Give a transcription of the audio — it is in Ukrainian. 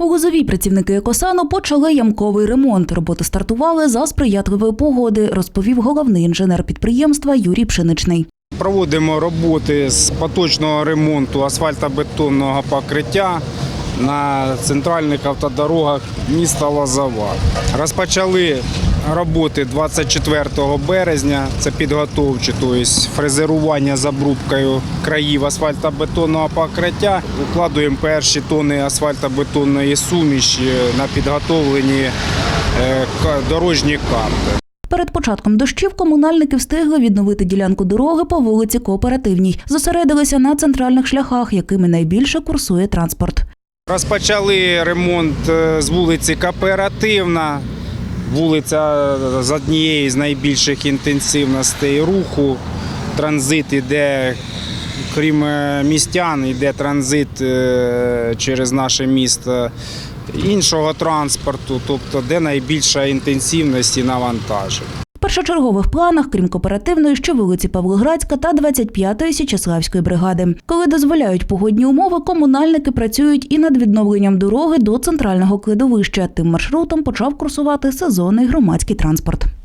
У Лозовій працівники екосану почали ямковий ремонт. Роботи стартували за сприятливої погоди, розповів головний інженер підприємства Юрій Пшеничний. Проводимо роботи з поточного ремонту асфальтобетонного покриття на центральних автодорогах міста Лозова. Розпочали роботи 24 березня. Це підготовчі, тобто фрезерування з обрубкою країв асфальтобетонного покриття. Укладуємо перші тони асфальтобетонної суміші на підготовлені е, дорожні карти. Перед початком дощів комунальники встигли відновити ділянку дороги по вулиці Кооперативній. Зосередилися на центральних шляхах, якими найбільше курсує транспорт. Розпочали ремонт е, з вулиці Кооперативна. Вулиця з однієї з найбільших інтенсивностей руху. Транзит іде, крім е, містян, йде транзит е, через наше місто іншого транспорту, тобто де найбільша інтенсивність і навантажень. Першочергових планах, крім кооперативної, ще вулиці Павлоградська та 25-ї Січеславської бригади. Коли дозволяють погодні умови, комунальники працюють і над відновленням дороги до центрального кладовища. Тим маршрутом почав курсувати сезонний громадський транспорт.